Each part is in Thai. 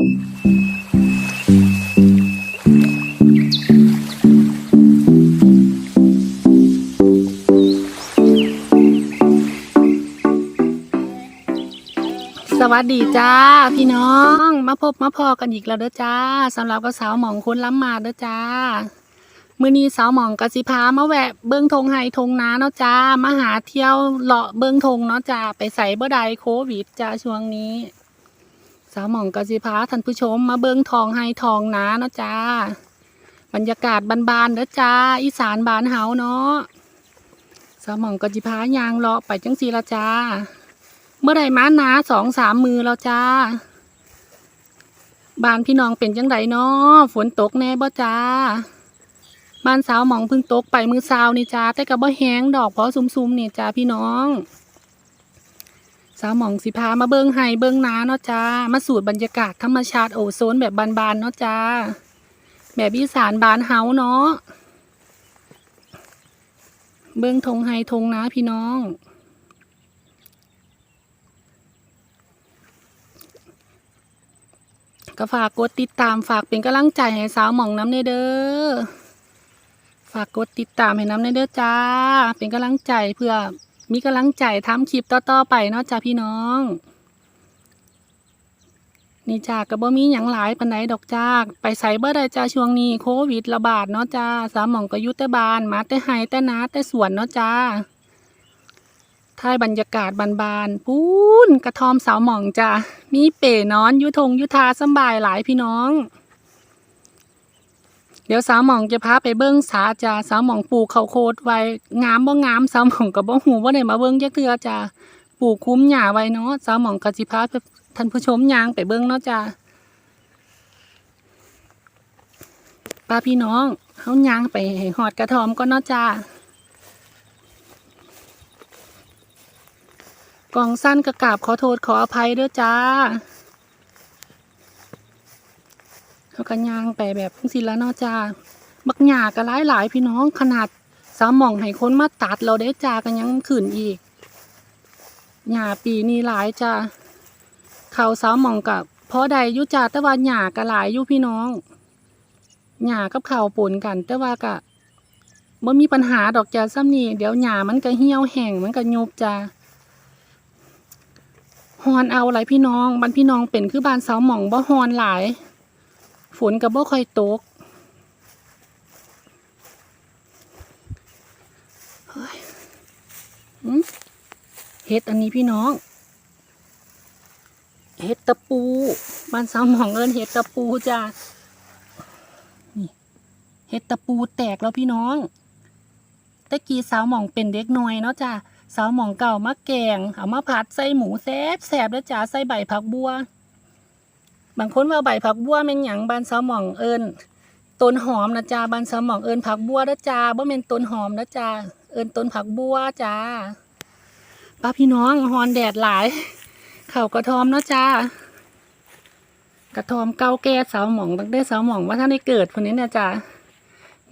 สวัสดีจ้า พี่น้องมาพบมาพอกันอีกแล้วเด้อจ้าสำหรับก็สาวหมองคุนล้ำมาเด้อจ้ามื่อนี้สาวหมองกสิพามาแวะเบิ้งทงไฮทงน้าเนาะจ้ามาหาเที่ยวเลาะเบิ้งทงเนาะจ้าไปใส่บ่ได้โควิดจ้าช่วงนี้ สาวหม่องกสิพาท่านผู้ชมมาเบิ้งทองไฮทองนาเนาะจ้า บรรยากาศบานๆเด้อจ้า อีสานบานเฮาเนาะสาวหม่องกสิพายางเลาะไปจังสีละจ้า เมื่อใดมาหนาสองสามมือแล้วจ้า บานพี่น้องเป็นจังไดเนาะฝนตกแน่บ่จ้า บ้านสาวหม่องพึ่งตกไปมือซาวนี่จ้าแต่ก็บ่แห้งดอกเพราะซุมๆนี่จ้าพี่น้อง สาวหมองสิพามาเบิงไห้เบิงนาเนาะจ้า มาสูดบรรยากาศธรรมชาติโอโซนแบบบานๆเนาะจ้า แบบอีสานบานเฮาเนาะ เบิงทงไห้ทงนาพี่น้อง ก็ฝากกดติดตามฝากเป็นกำลังใจให้สาวหมองน้ำเนเด้อ ฝากกดติดตามให้น้ำเนเด้อจ้า เป็นกำลังใจเพื่อ มีกำลังใจทำคลิปต่อๆไปเนาะจ้าพี่น้อง นี่จ้าก็บ่มีหยังหลายปานใดดอกจ้าไปใส่เบ่ได้จ้าช่วงนี้โควิดระบาดเนาะจ้าสาหม่องก็ยู่แต่บานมาแต่ไห้แต่นาแต่สวนเนาะจ้าถ่ายบรรยากาศบานๆปูนกระทอมสาวหม่องจ้ะมีเป๋นอนยุทงยุทาสบายหลายพี่น้อง เดี๋ยวสาวหม่องจะพาไปเบิ้งสาจ้าสาวหม่องปลูกเขาโคดไว้งามบ่งามสาวหม่องกับบ่หูว่าได้มาเบิ้งจักเทือจ้าปลูกคุ้มหญ้าไว้เนาะสาวหม่องกับสิพาท่านผู้ชมย่างไปเบิ้งเนาะจ้าป้าพี่น้องเฮาย่างไปหอดกระทอมก็เนาะจ้ากองสั้นกระกาบขอโทษขออภัยด้วยจ้า เขากันยางไปแบบพุ่งสิแล้วเนาะจ้าบักหยาก็หลายหลายพี่น้องขนาดสามหม่องให้คนมาตัดเราได้จ้ากันยังขืนอีกหยาปีนี้หลายจ้าเขาสาวหม่องกับพอใดยุจ้าแต่ว่าหยาก็หลายอยู่พี่น้องหยากับเขาปนกัน แต่ว่ากะบ่มีปัญหาดอกจ้าซ้ำนี่เดี๋ยวหยามันก็เหี่ยวแห้งมันก็ยุบจ้าฮอนเอาหลายพี่น้องบ้านพี่น้องเป็นคือบ้านเสาหม่องบ่ฮอนหลาย ฝนกับบ่ค่อยตกเฮ็ดอันนี้พี่น้อง เฮ็ดตะปูบ้านสาหมองเอินเฮ็ดตะปูจ้านี่เฮ็ดตะปูแตกแล้วพี่น้องตะกี้สาวหมองเป็นเด็กน้อยเนาะจ้าสาวหมองเก่ามาแกงเอามาผัดใส่หมูแซ่บแซ่บแล้วจ้าใส่ใบผักบัว บางคนว่าใบผักบัวเป็นหยังบานสาวหมองเอิญต้นหอมนะจ้าบานสาวหมองเอิญผักบัวนะจ้าบ่เป็นต้นหอมนะจ้าเอิญต้นผักบัวจ้าป้าพี่น้องฮอนแดดหลาย เข่ากระทอมนะจ้ากระทอมเก่าแก่สาวหมองตั้งแต่สาวหมองว่าท่านได้เกิดคนนี้นี่ยจ้า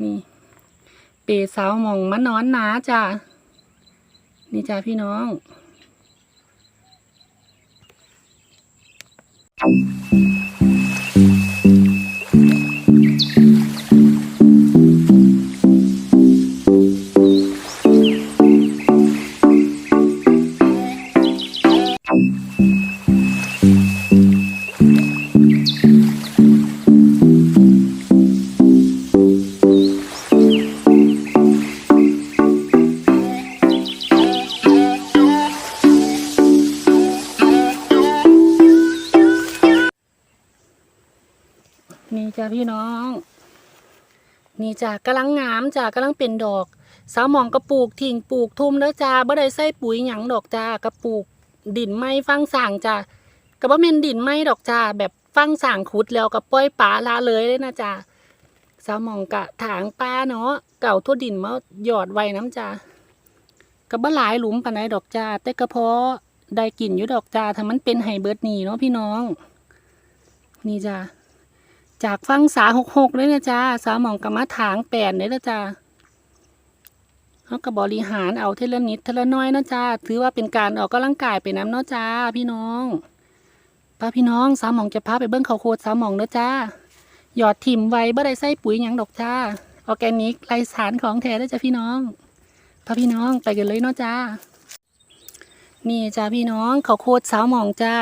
นี่เปสาวหมองมานอนหนาจ้านี่จ้าพี่น้องนี่ นี่จ้ากำลังงามจ้ากำลังเป็นดอก สาวหมองกระปลูกทิ้งปลูกทุ่มแล้วจ้าบ่ได้ใส่ปุ๋ยหยังดอกจ้ากระปลูกดินไม้ฟังสางจ้าก็บ่แม่นดินไม้ดอกจ้าแบบฟังสางขุดแล้วก็ปล่อยปลาละเลยเลยนะจ้าสาวหมองกะถางปลาเนาะเก่าทั่วดินมาหยอดไว้น้ำจ้าก็บ่หลายหลุมปานใดดอกจ้าแต่ก็พอได้กลิ่นอยู่ดอกจ้าถ้ามันเป็นไฮเบิร์ดนี่เนาะพี่น้อง นี่จ้า จากฟังสาหกหกเลยนะจ้าสาหมองกับมาถางแปดเลยนะจ้าเขาก็บบริหารเอาเทเลนิดเทเลน้อยนะจ้าถือว่าเป็นการออกกำลังกายไปน้ำเนาะจ้าพี่น้องป้าพี่น้องสาหมองจะพาไปเบิ้งเขาโพดสาหมองเนาะจ้าหยอดถิ่มไว้บ่ได้ใส่ปุ๋ยยังดอกจ้าออแกนิกไรสารของแท้เด้จ้าพี่น้องป้าพี่น้องไปกันเลยเนาะจ้านี่จ้าพี่น้องเขาโพดสาวหมองจ้า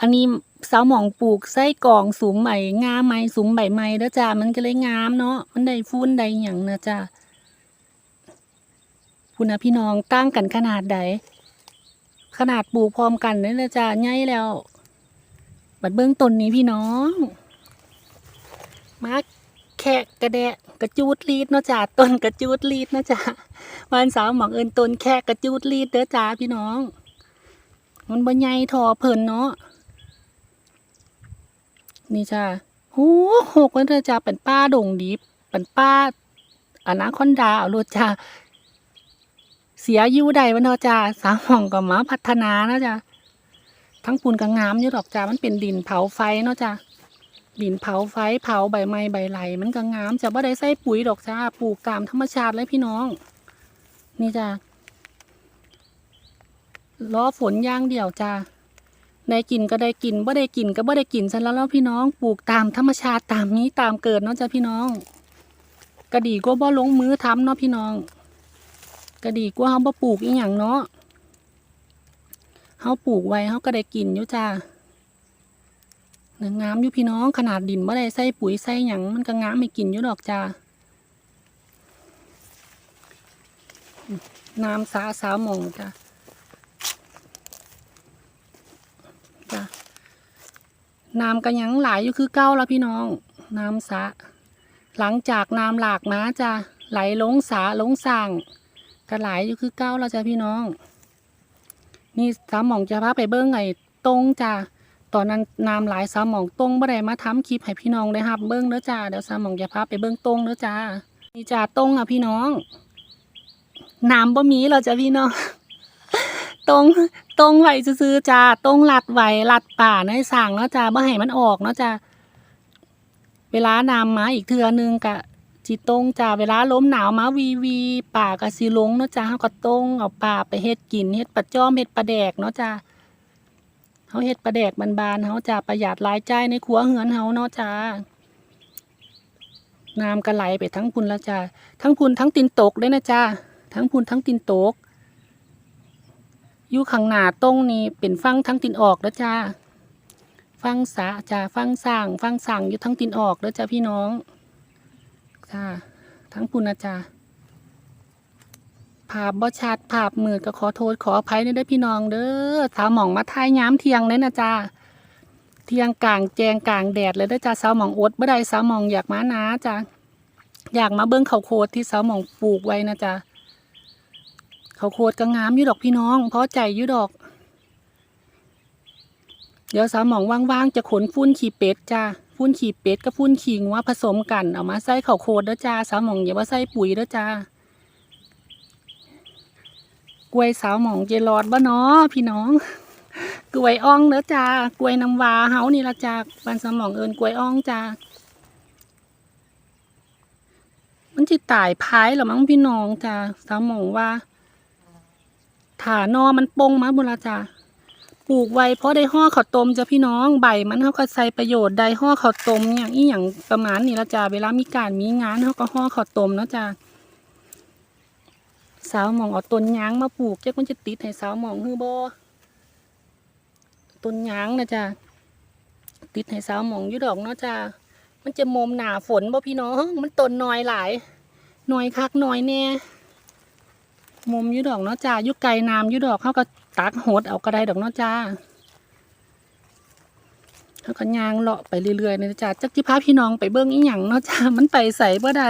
อันนี้ สาวหมองปลูกไส้กองสูงใหม่งามไหมสูงใบไม้เด้อจ้ามันก็เลยงามเนาะมันได้ฟุ้นได้หยังนะจ้าคุณนะพี่น้องตั้งกันขนาดใดขนาดปลูกพร้อมกันเลยนะจ้าใหญ่แล้ว บัดเบื้องต้นนี้พี่น้องมาแขกกระแดะกระจูดลีดเนาะจ้าต้นกระจูดลีดเนาะจ้าวันสาวหมองเอินต้นแขกกระจูดลีดเด้อจ้าพี่น้อง มันบ่ใหญ่ทอเพลินเนาะ นี่จ้าโอ้หกมันเด้อจ้าเป็นป้าดงดิบเป็นป้าอนาคอนดาเอาโลดจ้าเสียยู่ใดวะเนาะจ้าสาวหมองก็มาพัฒนานะจ้าทั้งปูนกับงามอยู่ดอกจ้ามันเป็นดินเผาไฟเนาะจ้าดินเผาไฟเผาใบไม้ใบไหลมันก็งามจะบ่ได้ใส่ปุ๋ยดอกจ้าปลูกตามธรรมชาติเลยพี่น้อง นี่จ้าล้อฝนย่างเดี่ยวจ้า ได้กินก็ได้กินบ่ได้กินก็บ่ได้กินซะแล้วแล้วพี่น้องปลูกตามธรรมชาติตามนี้ตามเกิดเนาะจ้าพี่น้องก็ดีกว่าบ่ลงมือทำเนาะพี่น้องก็ดีกว่าเฮาบ่ปลูกอีหยังเนาะเฮาปลูกไว้เฮาก็ได้กินอยู่จ้าเนื้องามอยู่พี่น้องขนาดดินบ่ได้ใส่ปุ๋ยใส่หยังมันก็งามให้กินอยู่ดอกจ้าน้ำสาสาวมองจ้า จ้าน้ำก็ยังหลายอยู่คือเก้าแล้วพี่น้อง น้ำสาหลังจากน้ำหลากมาจ้าไหลลงสาลงสร้างก็หลายอยู่คือเก้าแล้วจ้าพี่น้อง นี่สามหมองจะพาไปเบิ้งไอ้ตรงจ้าตอนนั้นน้ำหลายสามหมองตรงบ่ได้มาทำคลิปให้พี่น้องได้ครับเบิ้งเด้อจ้าเดี๋ยวสามหมองจะพาไปเบิ้งตรงเด้อจ้านี่จ้าตรงอะพี่น้องน้ำบ่มีเราจะพี่น้องตรง ตรงไหวซื้อๆจ้าตรงหลัดไหวลัดป่าในสั่งเนาะจ้าบ่ให้มันออกเนาะจ้าเวลานำมาอีกเทื่อนึงกะจิตรงจ้าเวลาล้มหนาวมาวีวีป่าก็สิลงเนาะจ้าเฮาก็ตรงเอาป่าไปเฮ็ดกินเฮ็ดปลาจ้อมเฮ็ดปลาแดกเนาะจ้าเฮาเฮ็ดปลาแดกบานๆเฮาจ้าประหยัดรายจ่ายในครัวเฮือนเฮาเนาะจ้าน้ำก็ไหลไปทั้งพุนแล้วจ้าทั้งพุนทั้งตินตกเลยนะจ้าทั้งพุนทั้งตินตก อยู่ข้างหน้าตรงนี้เป็นฟังทั้งตินออกแล้วจ้าฟังสาจ้าฟังสร้างฟังสั่งอยู่ทั้งตินออกแล้วจ้าพี่น้องจ้าทั้งปุณจ้าภาพบ่ชัดภาพมืดก็ขอโทษขออภัยในเด้อพี่น้องเด้อสาวหมองมาทายย้ำเทียงเลยนะจ้าเทียงกลางแจงกลางแดดเลยเด้อจ้าสาวหมองอดบ่ได้สาวหมองอยากมานะจ้าอยากมาเบิ้งเขาโพดที่สาวหมองปลูกไว้นะจ้า ข้าวโพดก็งามยู่ดอกพี่น้องเพราะใจยู่ดอก เดี๋ยวสาวหมองว่างๆจะขนฟุ้นขี่เป็ดจ้าฟุ้นขี่เป็ดกับฟุ้นขี่งัวผสมกันเอามาใส่ข้าวโพดเด้อจ้าสาวหมองอย่าว่าใส่ปุ๋ยเด้อจ้ากล้วยสาวหมองเจรอดบ่เนาะพี่น้องกล้วยอ่องเด้อจ้ากล้วยน้ำว้าเฮานี่ละจ้าบ้านสาวหมองเอิญกล้วยอ่องจ้ามันจิตายพายหรอมั้งพี่น้องจ้าสาวหมองว่า ถานอมันปงมาบุละจ้าปลูกไว้เพราะได้ห่อข้าวต้มจ้ะพี่น้องใบมันเขาก็ใส่ประโยชน์ได้ห่อข้าวต้มอย่างอีหยังประมาณนี้ละจ้าเวลามีการมีงานเขาก็ห่อข้าวต้มเนาะจ้าสาวหมองเอาต้นยางมาปลูกจักมันจะติดให้สาวหมองฮือบ่ต้นยางนะจ้าติดให้สาวหมองยู่ดอกเนาะจ้ามันจะมมหนาฝนบ่พี่น้อง มันต้นน้อยหลายน่อยคักน่อยแน่ มุมยู่ดอกเนาะจ้ายู่ไกลน้ำยู่ดอกเขาก็ตักโหดเอาก็ได้ดอกเนาะจ้าเขาก็ย่างเลาะไปเรื่อยๆนะจ้าจักจิพาพี่น้องไปเบิ้งอีหยังเนาะจ้ามันไปใส่บ่ได้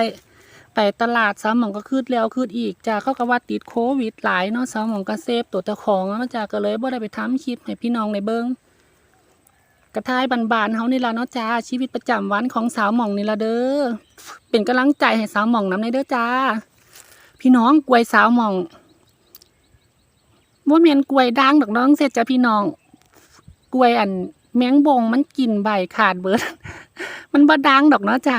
ไปตลาดสามหมองก็คืดแล้วคืดอีกจ้าเขาก็ว่าติดโควิดหลายเนาะสามหมองก็เซฟตัวเจ้าของเนาะจ้าก็เลยบ่ได้ไปทำคลิปให้พี่น้องในเบิ้งกระทายบานๆเฮานี่ละเนาะจ้าชีวิตประจำวันของสาวหมองนี่ละเด้อเป็นกำลังใจให้สาวหมองน้ำในเด้อจ้า พี่น้องกล้วยสาวมองว่าเมียนกล้วยด่างดอกน้องเสร็จจ้ะพี่น้อง กล้วยอันแมงบงมันกินใบขาดเบิด มันบ่ด่างดอกเนาะจ้ะ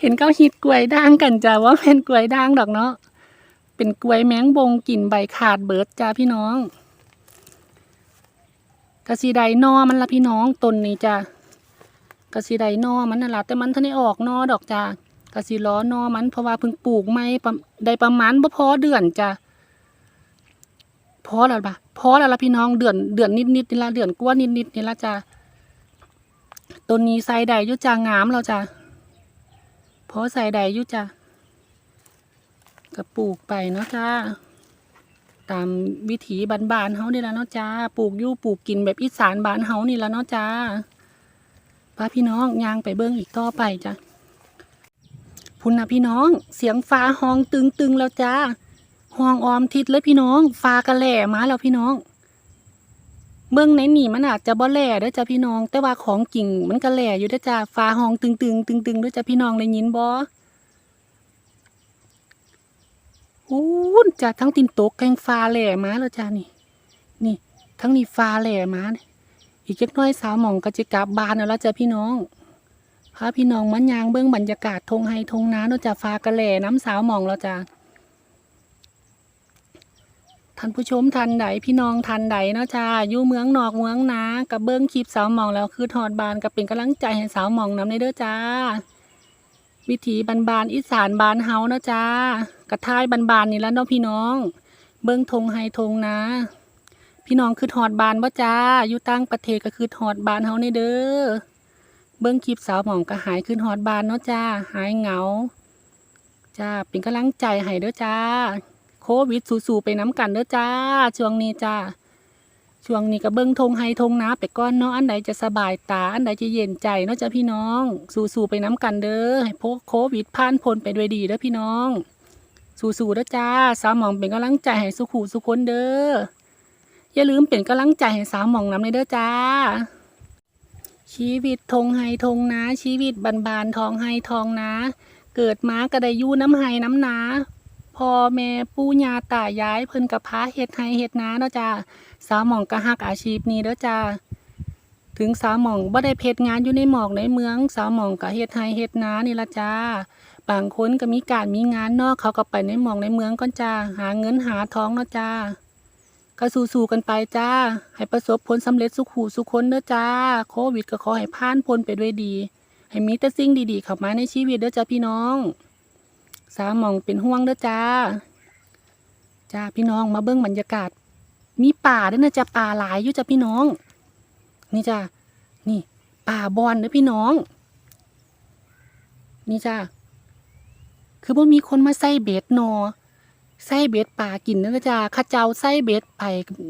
เห็นเขาฮิตกล้วยด่างกันจ้ะว่าเป็นกล้วยด่างดอกเนาะเป็นกล้วยแมงบงกินใบขาดเบิดจ้ะพี่น้องกระสีใดนอมันละพี่น้องตนนี้จ้ะกระสีใดนอมันน่ะละแต่มันทันได้ออกนอดอกจ้ะ กะสีล้อนอมัน เพราะว่าเพิ่งปลูกไม่ได้ประมาณบ่พอเดือนจ้ะพอแล้วปะพอแล้วละพี่น้องเดือนเดือนนิดนิดๆนี่ละเดือนกว่านิดนิดๆนี่ละจ้าต้นนี้ใส่ใดยุจางามแล้วจ้าพอใส่ใดยุจ้าก็ปลูกไปเนาะจ้าตามวิถีบ้านๆเฮานี่ละเนาะจ้าปลูกยู่ปลูกกินแบบอีสานบ้านเฮานี่ละเนาะจ้าป้าพี่น้องยางไปเบิ้งอีกต่อไปจ้า พุ่นะพี่น้อง เสียงฟ้าห้องตึงๆแล้วจ้าห้องออมทิศเลยพี่น้องฟ้ากระแหล่มาแล้วพี่น้อง เบื้องในนี่มันอาจจะบ่แหล่เด้อจ้าพี่น้อง แต่ว่าของจริงมันกระแหล่อยู่เด้อจ้าฟ้าห้องตึงๆตึงๆด้วยจ้าพี่น้องได้ยินบ่อู้จ้าทั้งตินโตกแกงฟ้าแหล่มาแล้วจ้านี่ นี่ ทั้งนี้ฟ้าแหล่มาเนี่ยอีกจักน้อยสาวหม่องก็จะกลับบ้านแล้วล่ะจ้าพี่น้อง พาพี่น้องมันยางเบื้องบรรยากาศทงไฮทงนาเนาะจ้าฟ้ากระแหล่น้ำสาวหมองแล้วจ้าท่านผู้ชมทันใดพี่น้องทันใดเนาะจ้าอยู่เมืองนอกเมืองนากับเบิ้งคลิปสาวหมองแล้วคือถอดบานกับเป็นกำลังใจให้สาวหมองน้ำในเด้อจ้า วิถีบานบานอีสานบานเฮาเนาะจ้ากระทายบานบานนี่แล้วเนาะพี่น้อง เบิ้งธงไฮธงนะพี่น้องคือถอดบานบ่จ้าอยู่ต่างประเทศก็คือถอดบานเฮาในเด้อ เบิ้งคลิปสาวหมองก็หายคือถอดบานเนาะจ้า หายเหงา จ้า เป็นกำลังใจให้เด้อจ้า โควิดสู้ๆไปน้ำกันเด้อจ้า ช่วงนี้จ้า ช่วงนี้ก็เบิ้งทงไฮทงน้าไปก้อนเนาะ อันใดจะสบายตา อันใดจะเย็นใจเนาะจ้าพี่น้อง สู้ๆไปน้ำกันเด้อ ให้พวกโควิดผ่านพ้นไปด้วยดีเด้อพี่น้อง สู้ๆเด้อจ้า สาวหมองเป็นกำลังใจให้สุขูสุคนเด้อ อย่าลืมเป็นกำลังใจให้สาวหมองน้ำเลยเด้อจ้า ชีวิตทงไฮทงนาชีวิตบานบานทองไฮทองนาเกิดมาก็ได้ยู่น้ำไฮน้ำนาพ่อแม่ปู่ย่าตายายเพิ่นกับพาเฮ็ดไห้เฮ็ดนาเนาะจ้าสาวหมองก็ฮักอาชีพนี้เด้อจ้าถึงสาวหมองบ่ได้เพชรงานอยู่ในหมอกในเมือง สาวหมองก็เฮ็ดไห้เฮ็ดนานี่ละจ้าบางคนก็มีการมีงานนาะเขาก็ไปในหมอกในเมืองก่อนจ้าหาเงินหาทองเนาะจ้า ก็สู้ๆกันไปจ้า ให้ประสบผลสำเร็จสุขหูสุขคนเด้อจ้า โควิดก็ขอให้ผ่านพ้นไปด้วยดี ให้มีแต่สิ่งดีๆเข้ามาในชีวิตเด้อจ้าพี่น้อง สามองเป็นห่วงเด้อจ้า จ้าพี่น้องมาเบิ้งบรรยากาศ มีป่าด้วยนะจ้าป่าหลายอยู่จ้าพี่น้อง นี่จ้านี่ ป่าบอนเด้อพี่น้อง นี่จ้าคือว่ามีคนมาใส่เบ็ดนอ ใส่เบ็ดป่ากินเด้อจ้าข้าเจ้าใส่เบ็ดไป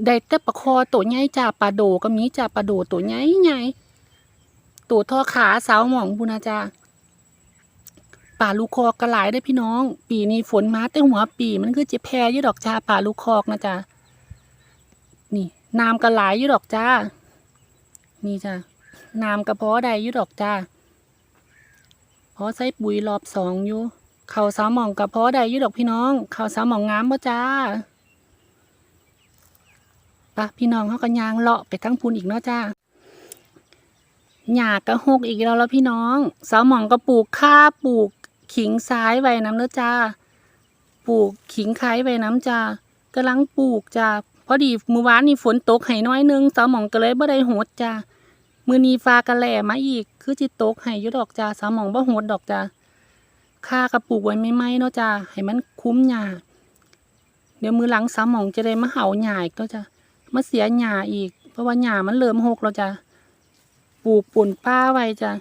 ได้แต่ปลาคอตัวใหญ่จ้าปลาโดก็มีจ้าปลาโดตัวใหญ่ใหญ่ตัวท่อขาสาวหมองพูนะจ้าป่าลูกคอกกระหลายได้พี่น้อง ปีนี้ฝนมาแต่หัวปีมันคือจะแพ้อยี่ดอกจ้าป่าลูกคอกนะจ้านี่น้ำกระหลายยี่ดอกจ้า นี่จ้าน้ำกระเพาะใดยี่ดอกจ้าเพราะใส่ปุ๋ยรอบสองอยู่ เขาสาวหมองกระเพาะใดอยี่ดอกพี่น้อง เขาสาวหมองงามบ่จ้าปะพี่น้องเขาก็ยางเลาะไปทั้งพูนอีกเนาะจ้าหยากกระหกอีกแล้วแล้วพี่น้องสาวหมองก็ปลูกข้าปลูกขิงซ้ายไว้น้ำเด้อจ้า ปลูกขิงไข่ไว้น้ำจ้ากำลังปลูกจ้าพอดีมือวานนี่ฝนตกให้น้อยนึงสาวหมองก็เลยบ่ได้โหดจ้ามือนีฟ้ากระแหล่มาอีก คือจิตตกให้ยู่ดอกจ้าสาวหมองบ่โหดดอกจ้า ข้ากระปลูกไว้ไม่ไหมเนาะจ้าให้มันคุ้มหญ้าเดี๋ยวมือหลังสาวหมองจะได้มาเห่าหญ้าอีกเนาะจ้ามาเสียหญ้าอีก เพราะว่าหญ้ามันเริ่มหกแล้วจ้าปลูกปุ่นป้าไว้จ้ะ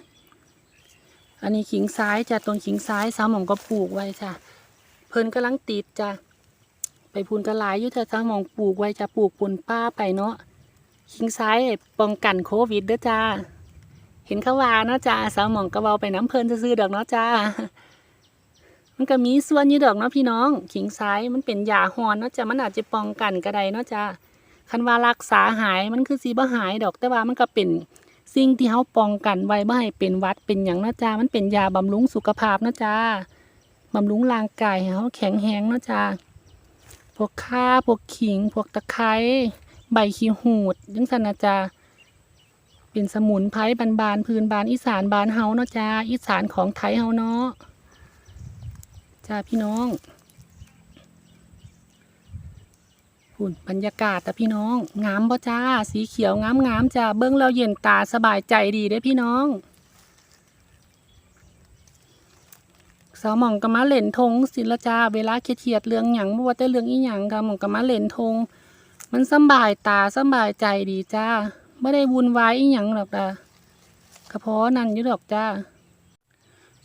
อันนี้ขิงซ้ายจ้ะต้นขิงซ้ายสาวหมองก็ปลูกไว้จ้ะเพิ่นกำลังติดจ้ะไปพูนกระหลายอยู่แต่สามองปลูกไว้จะปลูกปุ่นป้าไปเนาะขิงซ้ายป้องกันโควิดเด้อจ้า เห็นเขาว่าเนาะจ้าสาวหมองก็เว้าไปน้ำเพิ่นซื่อดอกเนาะจ้า มันก็มีส่วนยู่ดอกเนาะพี่น้อง ขิงซ้ายมันเป็นยาหอนเนาะจ้ะมันอาจจะป้องกันก็ได้เนาะจ้าคันว่ารักษาหายมันคือสิบ่หายดอกแต่ว่ามันก็เป็นสิ่งที่เขาป้องกันไว้ไม่ให้เป็นวัดเป็นอย่างเนาะจ้ามันเป็นยาบำรุงสุขภาพเนาะจ้าบำรุงร่างกายให้เขาแข็งแรงเนาะจ้าพวกข่าพวกขิง พวกตะไคร้ใบขี้หูดจังสันนะจ้าเป็นสมุนไพรบานๆพื้นบานอีสานบานเฮาเนาะจ้าอีสานของไทยเฮาเนาะ จ้าพี่น้องหุ่นบรรยากาศแต่พี่น้อง งามบ่จ้า สีเขียวงามงามจ้า เบิ้องแล้วเย็นตาสบายใจดีเด้พี่น้องสาวหม่องก็มาเล่นทงศิละจ้าเวลาเครียดเรื่องหยังบ่ว่าแต่เรื่องอีหยังค่ะหม่องก็มาเล่นทง มันสบายตาสบายใจดีจ้าไม่ได้วุ่นวายอีหยังหรอกจ้ากระเพาะนั่นอยู่ดอกจ้า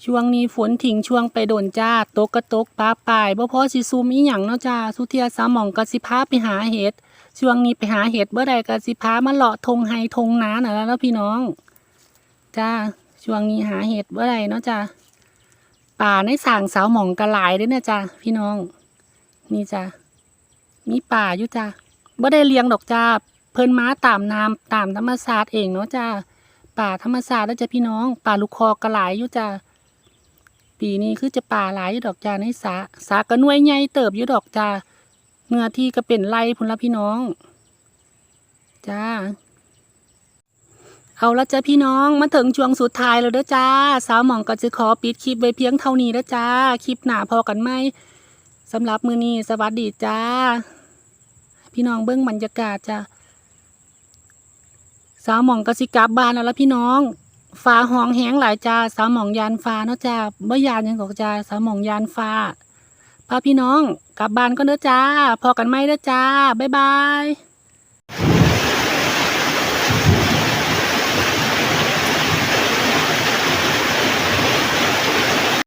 ช่วงนี้ฝนถิงช่วงไปโดนจ้าตกกระตกปลาปลายบ่พอสิซูมอีหยังเนาะจ้าสุเทียสามหมองกะสิพาไปหาเห็ดช่วงนี้ไปหาเห็ดเมื่อใดกะสิพามาเลาะทงไฮทงน้าน่ะแล้วพี่น้อง จ้าช่วงนี้หาเห็ดเมื่อใดเนาะจ้าป่าในสางสาวหมองกระหลายด้อเนี่ยจ้าพี่น้อง นี่จ้ามีป่าอยู่จ้าบ่ได้เลี้ยงดอกจ้าเพิ่นมาตามน้ำตามธรรมชาติเองเนาะจ้าป่าธรรมชาติแล้วจ้ะพี่น้อง ป่าลูกคอกระหลายอยู่จ้า ปีนี้คือจะป่าหลายดอกจ้าในสาสาก็หน่วยใหญ่เติบอยู่ดอกจ้าเนื้อที่ก็เป็นไรพุ่นละพี่น้อง จ้า เอาละจ้ะพี่น้องมาถึงช่วงสุดท้ายแล้วเด้อจ้า สาวหมองก็จะขอปิดคลิปไว้เพียงเท่านี้เด้อจ้า คลิปหนาพอกันไหมสำหรับมือนี้สวัสดีจ้า พี่น้องเบิ้องบรรยากาศจ้าสาวหมองกสิกลับบ้านแล้วละพี่น้อง ฟ้าห้องแห้งหลายจ้าสาวหมองยานฟ้าเนาะจ้าเมื่อยานยังกอกจ้าสาวหมองยานฟ้าพาพี่น้องกลับบ้านก็เด้อจ้า พอกันไหมเด้อจ้า บ๊ายบาย